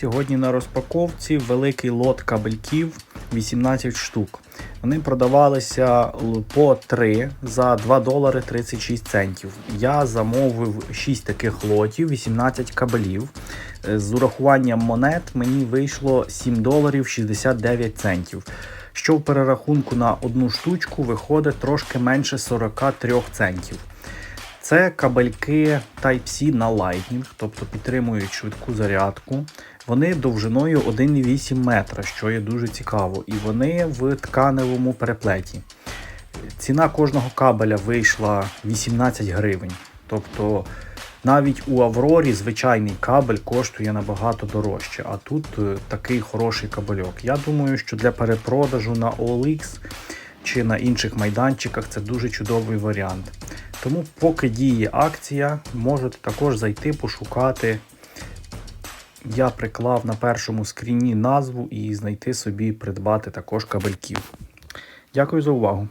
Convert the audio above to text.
Сьогодні на розпаковці великий лот кабельків 18 штук. Вони продавалися по 3 за 2 долари 36 центів. Я замовив 6 таких лотів, 18 кабелів. Е, З урахуванням монет мені вийшло 7 доларів 69 центів. Що в перерахунку на одну штучку виходить трошки менше 43 центів. Це кабельки Type-C на Lightning, тобто підтримують швидку зарядку. Вони довжиною 1,8 метра, що є дуже цікаво, і вони в тканевому переплеті. Ціна кожного кабеля вийшла 18 гривень. Тобто навіть у Аврорі звичайний кабель коштує набагато дорожче, а тут е, такий хороший кабельок. Я думаю, що для перепродажу на OLX чи на інших майданчиках це дуже чудовий варіант. Тому, поки діє акція, можете також зайти пошукати. Я приклав на першому скріні назву і знайти собі придбати також кабельків. Дякую за увагу.